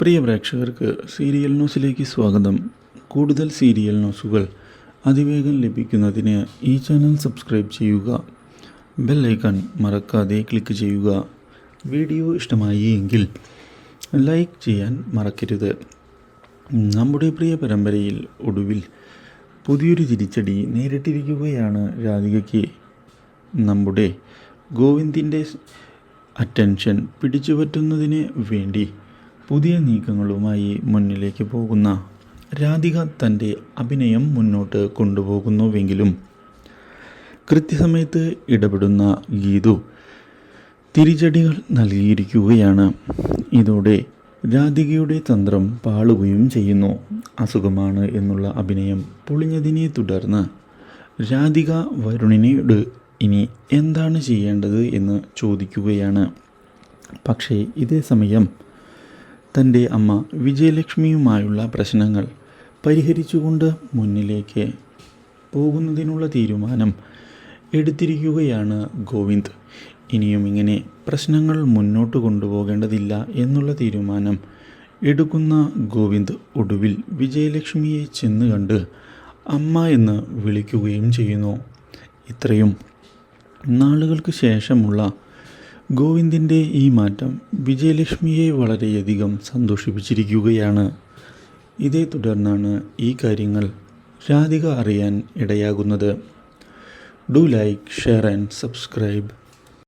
പ്രിയ പ്രേക്ഷകർക്ക് സീരിയൽ ന്യൂസിലേക്ക് സ്വാഗതം. കൂടുതൽ സീരിയൽ ന്യൂസുകൾ അതിവേഗം ലഭിക്കുന്നതിന് ഈ ചാനൽ സബ്സ്ക്രൈബ് ചെയ്യുക. ബെൽ ഐക്കൺ മറക്കാതെ ക്ലിക്ക് ചെയ്യുക. വീഡിയോ ഇഷ്ടമായി എങ്കിൽ ലൈക്ക് ചെയ്യാൻ മറക്കരുത്. നമ്മുടെ പ്രിയ പരമ്പരയിൽ ഒടുവിൽ പുതിയൊരു തിരിച്ചടി നേരിട്ടിരിക്കുകയാണ് രാധികയ്ക്ക്. നമ്മുടെ ഗോവിന്ദിന്റെ അറ്റൻഷൻ പിടിച്ചുപറ്റുന്നതിന് വേണ്ടി പുതിയ നീക്കങ്ങളുമായി മുന്നിലേക്ക് പോകുന്ന രാധിക തന്റെ അഭിനയം മുന്നോട്ട് കൊണ്ടുപോകുന്നുവെങ്കിലും കൃത്യസമയത്ത് ഇടപെടുന്ന ഗീതു തിരിച്ചടികൾ നൽകിയിരിക്കുകയാണ്. ഇതോടെ രാധികയുടെ തന്ത്രം പാളുകയും ചെയ്യുന്നു. അസുഖമാണ് എന്നുള്ള അഭിനയം പൊളിഞ്ഞതിനെ തുടർന്ന് രാധിക വരുണിനോട് ഇനി എന്താണ് ചെയ്യേണ്ടത് എന്ന് ചോദിക്കുകയാണ്. പക്ഷേ ഇതേ സമയം തന്റെ അമ്മ വിജയലക്ഷ്മിയുമായുള്ള പ്രശ്നങ്ങൾ പരിഹരിച്ചുകൊണ്ട് മുന്നിലേക്ക് പോകുന്നതിനുള്ള തീരുമാനം എടുത്തിരിക്കുകയാണ് ഗോവിന്ദ്. ഇനിയും ഇങ്ങനെ പ്രശ്നങ്ങൾ മുന്നോട്ട് കൊണ്ടുപോകേണ്ടതില്ല എന്നുള്ള തീരുമാനം എടുക്കുന്ന ഗോവിന്ദ് ഒടുവിൽ വിജയലക്ഷ്മിയെ ചെന്ന് കണ്ട് അമ്മ എന്ന് വിളിക്കുകയും ചെയ്യുന്നു. ഇത്രയും നാളുകൾക്ക് ശേഷമുള്ള ഗോവിന്ദിന്റെ ഈ മാറ്റം വിജയലക്ഷ്മിയെ വളരെയധികം സന്തോഷിപ്പിച്ചിരിക്കുകയാണ്. ഇതേ തുടർന്നാണ് ഈ കാര്യങ്ങൾ രാധിക അറിയാൻ ഇടയാകുന്നത്. Do like share and subscribe.